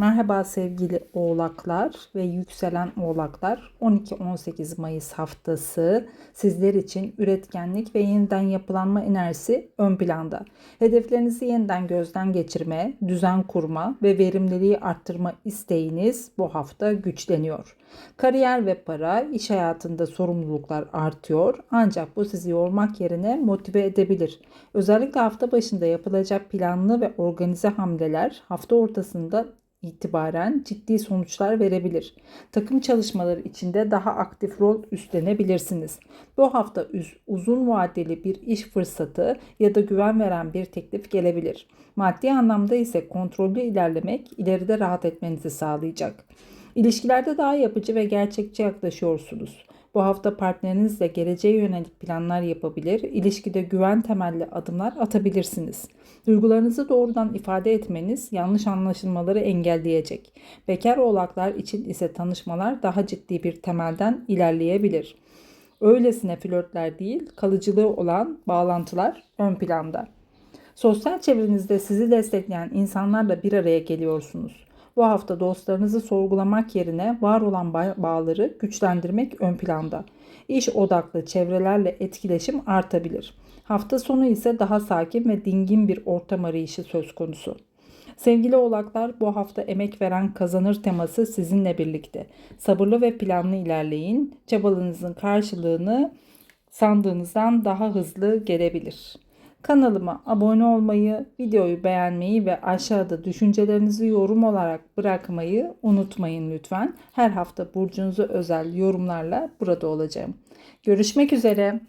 Merhaba sevgili oğlaklar ve yükselen oğlaklar. 12-18 Mayıs haftası sizler için üretkenlik ve yeniden yapılanma enerjisi ön planda. Hedeflerinizi yeniden gözden geçirme, düzen kurma ve verimliliği arttırma isteğiniz bu hafta güçleniyor. Kariyer ve para, iş hayatında sorumluluklar artıyor ancak bu sizi yormak yerine motive edebilir. Özellikle hafta başında yapılacak planlı ve organize hamleler hafta ortasında itibaren ciddi sonuçlar verebilir. Takım çalışmaları içinde daha aktif rol üstlenebilirsiniz. Bu hafta uzun vadeli bir iş fırsatı ya da güven veren bir teklif gelebilir. Maddi anlamda ise kontrollü ilerlemek ileride rahat etmenizi sağlayacak. İlişkilerde daha yapıcı ve gerçekçi yaklaşıyorsunuz. Bu hafta partnerinizle geleceğe yönelik planlar yapabilir, ilişkide güven temelli adımlar atabilirsiniz. Duygularınızı doğrudan ifade etmeniz yanlış anlaşılmaları engelleyecek. Bekar oğlaklar için ise tanışmalar daha ciddi bir temelden ilerleyebilir. Öylesine flörtler değil, kalıcılığı olan bağlantılar ön planda. Sosyal çevrenizde sizi destekleyen insanlarla bir araya geliyorsunuz. Bu hafta dostlarınızı sorgulamak yerine var olan ba- bağları güçlendirmek ön planda. İş odaklı çevrelerle etkileşim artabilir. Hafta sonu ise daha sakin ve dingin bir ortam arayışı söz konusu. Sevgili oğlaklar bu hafta emek veren kazanır teması sizinle birlikte. Sabırlı ve planlı ilerleyin. Çabalarınızın karşılığını sandığınızdan daha hızlı gelebilir. Kanalıma abone olmayı, videoyu beğenmeyi ve aşağıda düşüncelerinizi yorum olarak bırakmayı unutmayın lütfen. Her hafta burcunuza özel yorumlarla burada olacağım. Görüşmek üzere.